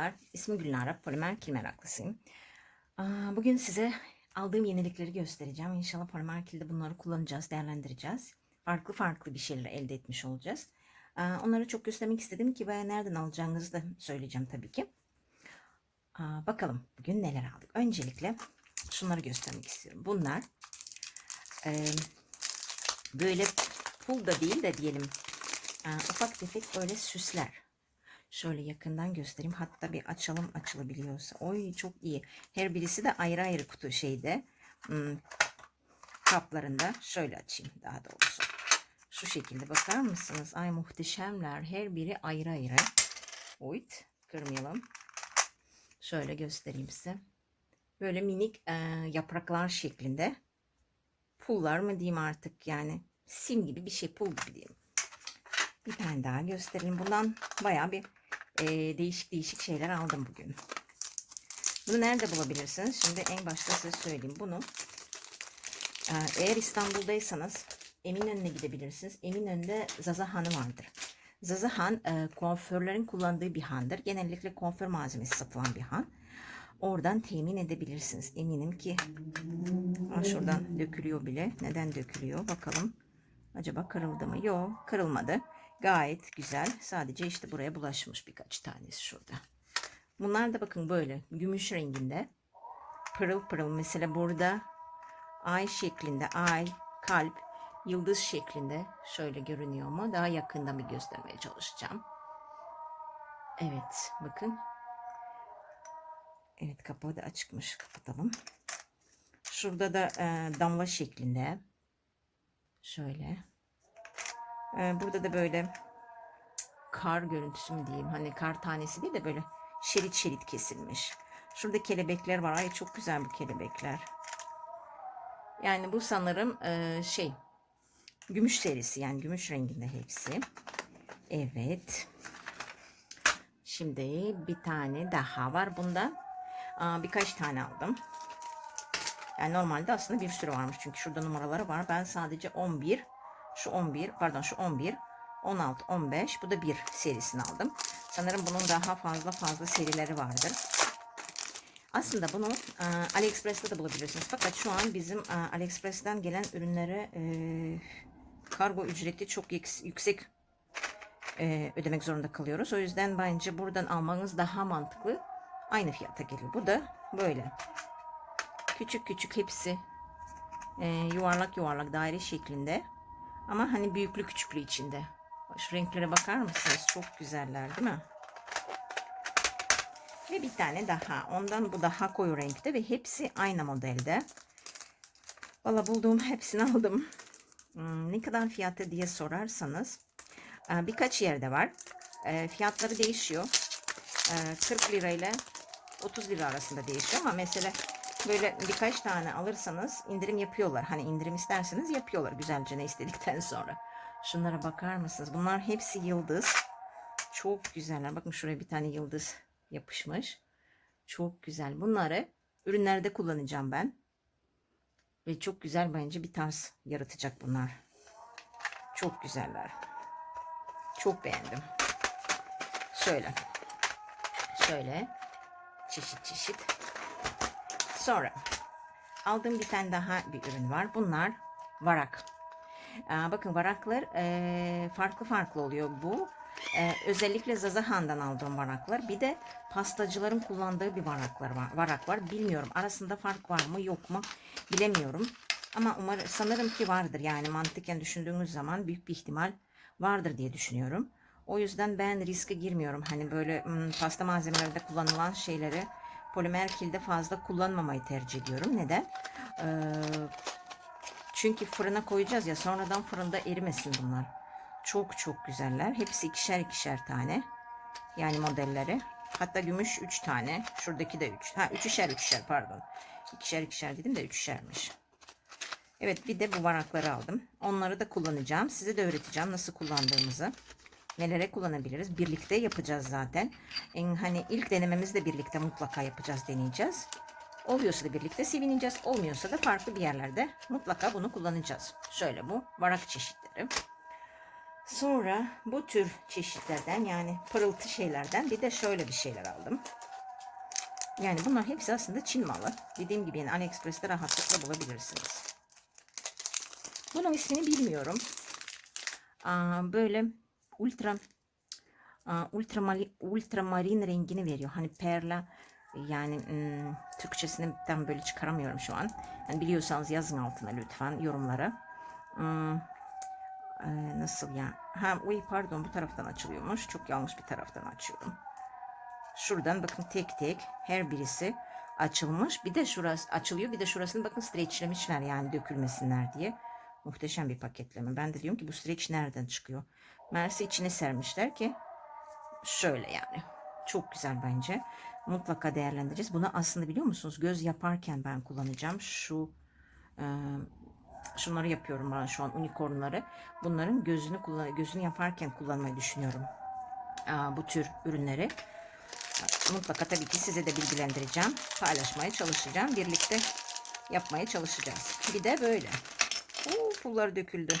Merhabalar, ismim Gülnara, polimer kil meraklısıyım. Bugün size aldığım yenilikleri göstereceğim. İnşallah polimer kilde bunları kullanacağız, değerlendireceğiz. Farklı farklı bir şeyler elde etmiş olacağız. Onları çok göstermek istedim ki ben nereden alacağınızı da söyleyeceğim tabii ki. Bakalım bugün neler aldık. Öncelikle şunları göstermek istiyorum. Bunlar eee, böyle pul da değil de diyelim aa, ufak tefek böyle süsler. Şöyle yakından göstereyim. Hatta bir açalım açılabiliyorsa. Oy çok iyi. Her birisi de ayrı ayrı kutu şeyde. Hmm, kaplarında. Şöyle açayım daha doğrusu. Şu şekilde bakar mısınız? Ay muhteşemler. Her biri ayrı ayrı. Oyt. Kırmayalım. Şöyle göstereyim size. Böyle minik e, yapraklar şeklinde. Pullar mı diyeyim artık yani. Sim gibi bir şey. Pul gibi diyeyim. Bir tane daha göstereyim. Bundan bayağı bir e, değişik değişik şeyler aldım bugün. Bunu nerede bulabilirsiniz? Şimdi en başta size söyleyeyim. Bunu e, eğer İstanbul'daysanız Eminönü'ne gidebilirsiniz. Eminönü'nde Zaza Hanı vardır. Zaza Han e, kuaförlerin kullandığı bir handır. Genellikle kuaför malzemesi satılan bir han. Oradan temin edebilirsiniz. Eminim ki Aa, şuradan dökülüyor bile. Neden dökülüyor? Bakalım. Acaba kırıldı mı? Yok kırılmadı. Gayet güzel. Sadece işte buraya bulaşmış birkaç tanesi şurada. Bunlar da bakın böyle gümüş renginde. Pırıl pırıl. Mesela burada ay şeklinde ay, kalp, yıldız şeklinde. Şöyle görünüyor mu? Daha yakından bir göstermeye çalışacağım. Evet bakın. Evet kapağı da açıkmış. Kapatalım. Şurada da e, damla şeklinde. Şöyle. Ee, burada da böyle kar görüntüsü mü diyeyim. Hani kar tanesi değil de böyle şerit şerit kesilmiş. Şurada kelebekler var. Ay çok güzel bu kelebekler. Yani bu sanırım e, şey gümüş serisi yani gümüş renginde hepsi. Evet. Şimdi bir tane daha var bunda. Birkaç tane aldım. Yani normalde aslında bir sürü varmış. Çünkü şurada numaraları var. Ben sadece 11 şu 11 pardon şu 11 16 15 bu da bir serisini aldım. Sanırım bunun daha fazla fazla serileri vardır. Aslında bunu e, AliExpress'te de bulabilirsiniz. Fakat şu an bizim e, AliExpress'ten gelen ürünlere e, kargo ücreti çok yük- yüksek e, ödemek zorunda kalıyoruz. O yüzden bence buradan almanız daha mantıklı. Aynı fiyata geliyor. Bu da böyle. Küçük küçük hepsi yuvarlak yuvarlak daire şeklinde. Ama hani büyüklü küçüklü içinde. Şu renklere bakar mısınız? Çok güzeller değil mi? Ve bir tane daha. Ondan bu daha koyu renkte ve hepsi aynı modelde. Valla bulduğum hepsini aldım. Hmm, ne kadar fiyatı diye sorarsanız e, birkaç yerde var. E, Fiyatları değişiyor. E, 40 lira ile 30 lira arasında değişiyor ama mesela böyle birkaç tane alırsanız indirim yapıyorlar. Hani indirim isterseniz yapıyorlar güzelce ne istedikten sonra. Şunlara bakar mısınız? Bunlar hepsi yıldız. Çok güzeller. Bakın şuraya bir tane yıldız yapışmış. Çok güzel. Bunları ürünlerde kullanacağım ben. Ve çok güzel bence bir tarz yaratacak bunlar. Çok güzeller. Çok beğendim. Şöyle. Şöyle. Çeşit çeşit. Sonra aldığım bir tane daha bir ürün var. Bunlar varak. Aa, bakın varaklar eee, farklı farklı oluyor bu. Eee, özellikle Zazahan'dan aldığım varaklar. Bir de pastacıların kullandığı bir varaklar var. Varak var. Bilmiyorum. Arasında fark var mı yok mu bilemiyorum. Ama umarım sanırım ki vardır. Yani mantıken düşündüğünüz zaman büyük bir ihtimal vardır diye düşünüyorum. O yüzden ben riske girmiyorum. Hani böyle hmm, pasta malzemelerinde kullanılan şeyleri polimer kilde fazla kullanmamayı tercih ediyorum. Neden? Ee, çünkü fırına koyacağız ya sonradan fırında erimesin bunlar. Çok çok güzeller. Hepsi ikişer ikişer tane. Yani modelleri. Hatta gümüş 3 tane. Şuradaki de 3. Ha üçüşer üçüşer pardon. İkişer ikişer dedim de üçüşermiş. Evet bir de bu varakları aldım. Onları da kullanacağım. Size de öğreteceğim nasıl kullandığımızı. Nelere kullanabiliriz? Birlikte yapacağız zaten. En, hani ilk denememizi de birlikte mutlaka yapacağız, deneyeceğiz. Oluyorsa da birlikte sevineceğiz. Olmuyorsa da farklı bir yerlerde mutlaka bunu kullanacağız. Şöyle bu varak çeşitleri. Sonra bu tür çeşitlerden yani pırıltı şeylerden bir de şöyle bir şeyler aldım. Yani bunlar hepsi aslında Çin malı. Dediğim gibi yani AliExpress'te rahatlıkla bulabilirsiniz. Bunun ismini bilmiyorum. Aa, böyle ultra aa, ultramari, ultramarin rengini veriyor. Hani perla yani ım, Türkçesini tam böyle çıkaramıyorum şu an. Yani biliyorsanız yazın altına lütfen yorumlara. Hmm, e, nasıl ya? Ha, uy pardon bu taraftan açılıyormuş. Çok yanlış bir taraftan açıyorum. Şuradan bakın tek tek her birisi açılmış. Bir de şurası açılıyor. Bir de şurasını bakın streçlemişler yani dökülmesinler diye. Muhteşem bir paketleme. Ben de diyorum ki bu streç nereden çıkıyor? Mersi içine sermişler ki şöyle yani. Çok güzel bence. Mutlaka değerlendireceğiz. Bunu aslında biliyor musunuz? Göz yaparken ben kullanacağım. Şu e, şunları yapıyorum ben şu an unicornları. Bunların gözünü kullan gözünü yaparken kullanmayı düşünüyorum. Aa, bu tür ürünleri. Mutlaka tabii ki size de bilgilendireceğim. Paylaşmaya çalışacağım. Birlikte yapmaya çalışacağız. Bir de böyle. Oo, pullar döküldü.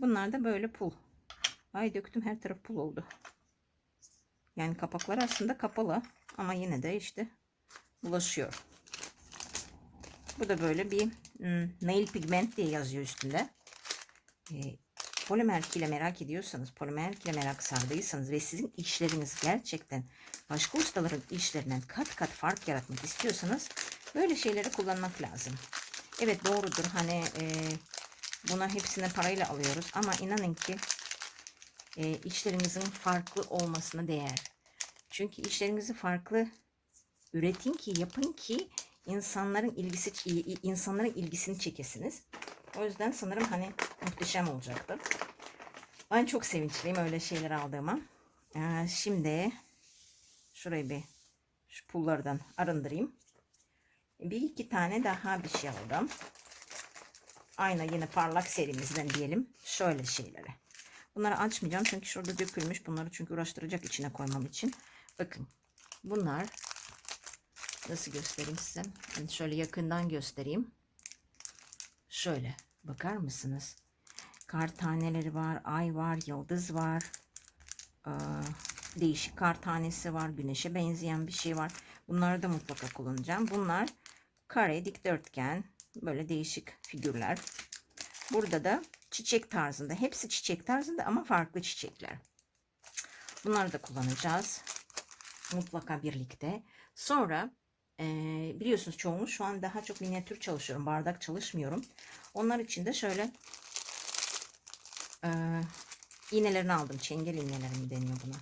Bunlar da böyle pul. Ay döktüm her taraf pul oldu. Yani kapakları aslında kapalı ama yine de işte bulaşıyor. Bu da böyle bir hmm, nail pigment diye yazıyor üstünde. E, polimer kile merak ediyorsanız, polimer kile merak sardıysanız ve sizin işleriniz gerçekten başka ustaların işlerinden kat kat fark yaratmak istiyorsanız böyle şeyleri kullanmak lazım. Evet doğrudur hani e, buna hepsine parayla alıyoruz ama inanın ki e, işlerinizin farklı olmasına değer. Çünkü işlerinizi farklı üretin ki yapın ki insanların ilgisi insanların ilgisini çekesiniz. O yüzden sanırım hani muhteşem olacaktır. Ben çok sevinçliyim öyle şeyler aldığıma. Ee, şimdi şurayı bir şu pullardan arındırayım. Bir iki tane daha bir şey aldım. Aynı yine parlak serimizden diyelim. Şöyle şeyleri. Bunları açmayacağım çünkü şurada dökülmüş. Bunları çünkü uğraştıracak içine koymam için. Bakın bunlar nasıl göstereyim size? Yani şöyle yakından göstereyim. Şöyle bakar mısınız? Kar taneleri var, ay var, yıldız var. Ee, değişik kar tanesi var, güneşe benzeyen bir şey var. Bunları da mutlaka kullanacağım. Bunlar kare, dikdörtgen, böyle değişik figürler. Burada da çiçek tarzında. Hepsi çiçek tarzında ama farklı çiçekler. Bunları da kullanacağız. Mutlaka birlikte. Sonra e, biliyorsunuz çoğumuz şu an daha çok minyatür çalışıyorum. Bardak çalışmıyorum. Onlar için de şöyle e, iğnelerini aldım. Çengel iğneleri mi deniyor buna?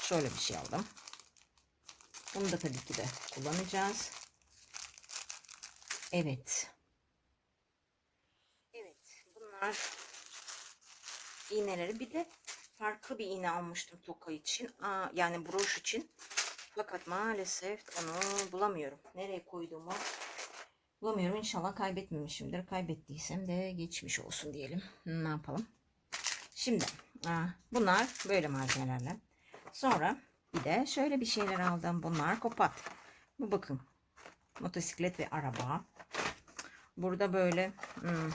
Şöyle bir şey aldım. Bunu da tabii ki de kullanacağız. Evet. Evet. Bunlar iğneleri. Bir de farklı bir iğne almıştım toka için. Aa, yani broş için. Fakat maalesef onu bulamıyorum. Nereye koyduğumu bulamıyorum. İnşallah kaybetmemişimdir. Kaybettiysem de geçmiş olsun diyelim. Ne yapalım? Şimdi aa, bunlar böyle malzemelerle. Sonra bir de şöyle bir şeyler aldım. Bunlar kopat. Bu bakın. Motosiklet ve araba. Burada böyle hmm,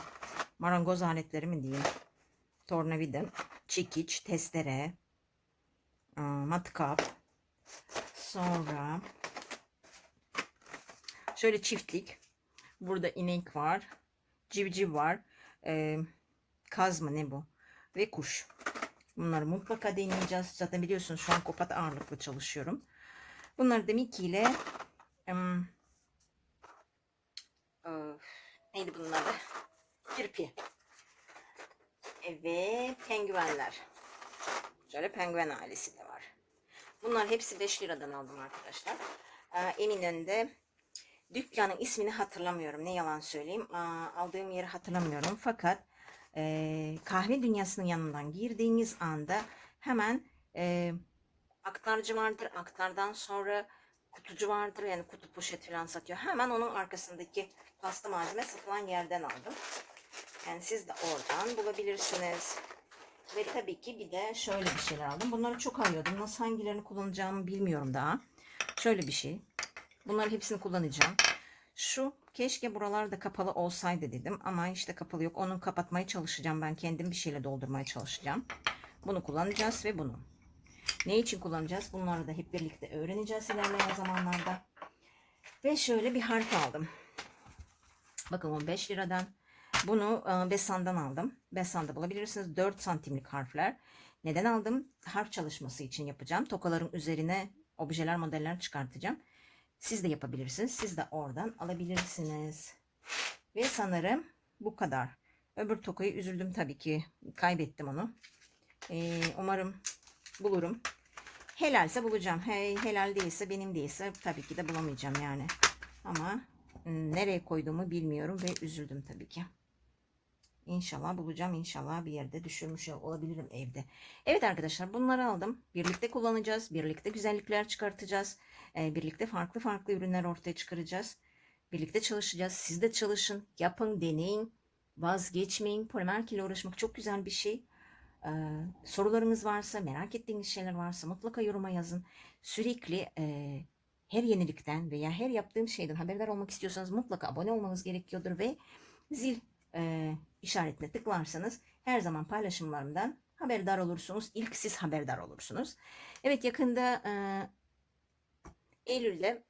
marangoz aletleri mi diyeyim. Tornavida, çekiç, testere, aa, matkap. Sonra şöyle çiftlik. Burada inek var. Civciv var. Ee, kaz mı ne bu? Ve kuş. Bunları mutlaka deneyeceğiz. Zaten biliyorsunuz şu an kopat ağırlıklı çalışıyorum. Bunları da Mickey ile um, neydi bunun adı? Kirpi. Evet, penguenler. Şöyle penguen ailesi de var. Bunlar hepsi 5 liradan aldım arkadaşlar. Ee, Eminönü'nde dükkanın ismini hatırlamıyorum. Ne yalan söyleyeyim. Aldığım yeri hatırlamıyorum. Fakat e, kahve dünyasının yanından girdiğiniz anda hemen e, aktarcı vardır. Aktardan sonra kutucu vardır. Yani kutu poşet falan satıyor. Hemen onun arkasındaki pasta malzeme satılan yerden aldım. Yani siz de oradan bulabilirsiniz. Ve tabii ki bir de şöyle bir şeyler aldım. Bunları çok arıyordum. Nasıl hangilerini kullanacağımı bilmiyorum daha. Şöyle bir şey. Bunları hepsini kullanacağım. Şu keşke buralarda kapalı olsaydı dedim ama işte kapalı yok. Onu kapatmaya çalışacağım. Ben kendim bir şeyle doldurmaya çalışacağım. Bunu kullanacağız ve bunu. Ne için kullanacağız? Bunları da hep birlikte öğreneceğiz ilerleyen zamanlarda. Ve şöyle bir harf aldım. Bakın o 5 liradan. Bunu e, Besan'dan aldım. Besan'da bulabilirsiniz. 4 santimlik harfler. Neden aldım? Harf çalışması için yapacağım. Tokaların üzerine objeler, modeller çıkartacağım. Siz de yapabilirsiniz. Siz de oradan alabilirsiniz. Ve sanırım bu kadar. Öbür tokayı üzüldüm tabii ki. Kaybettim onu. Ee, umarım bulurum. Helalse bulacağım. Hey, helal değilse benim değilse tabii ki de bulamayacağım yani. Ama nereye koyduğumu bilmiyorum ve üzüldüm tabii ki. İnşallah bulacağım. İnşallah bir yerde düşürmüş olabilirim evde. Evet arkadaşlar bunları aldım. Birlikte kullanacağız. Birlikte güzellikler çıkartacağız. Ee, birlikte farklı farklı ürünler ortaya çıkaracağız. Birlikte çalışacağız. Siz de çalışın. Yapın, deneyin. Vazgeçmeyin. Polimer ile uğraşmak çok güzel bir şey. Ee, sorularınız varsa, merak ettiğiniz şeyler varsa mutlaka yoruma yazın. Sürekli e, her yenilikten veya her yaptığım şeyden haberdar olmak istiyorsanız mutlaka abone olmanız gerekiyordur ve zil e, işaretine tıklarsanız her zaman paylaşımlarımdan haberdar olursunuz. İlk siz haberdar olursunuz. Evet yakında e, Eylül'de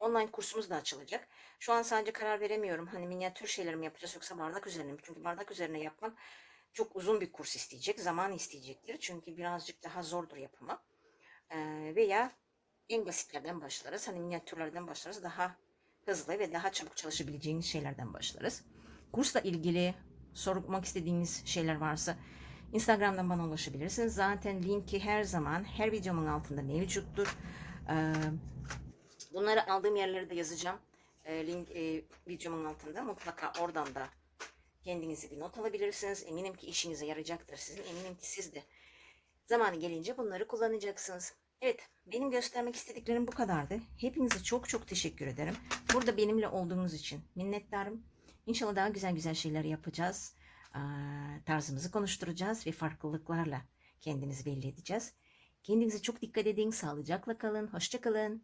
online kursumuz da açılacak. Şu an sadece karar veremiyorum. Hani minyatür şeyler mi yapacağız yoksa bardak üzerine mi? Çünkü bardak üzerine yapmak çok uzun bir kurs isteyecek. Zaman isteyecektir. Çünkü birazcık daha zordur yapımı. E, veya en basitlerden başlarız. Hani minyatürlerden başlarız. Daha hızlı ve daha çabuk çalışabileceğiniz şeylerden başlarız. Kursla ilgili sormak istediğiniz şeyler varsa Instagram'dan bana ulaşabilirsiniz. Zaten linki her zaman her videomun altında mevcuttur. Ee, bunları aldığım yerleri de yazacağım. Ee, link e, videomun altında mutlaka oradan da kendinize bir not alabilirsiniz. Eminim ki işinize yarayacaktır sizin. Eminim ki siz de zamanı gelince bunları kullanacaksınız. Evet, benim göstermek istediklerim bu kadardı. Hepinize çok çok teşekkür ederim. Burada benimle olduğunuz için minnettarım. İnşallah daha güzel güzel şeyler yapacağız. Tarzımızı konuşturacağız ve farklılıklarla kendimizi belli edeceğiz. Kendinize çok dikkat edin. Sağlıcakla kalın. Hoşça kalın.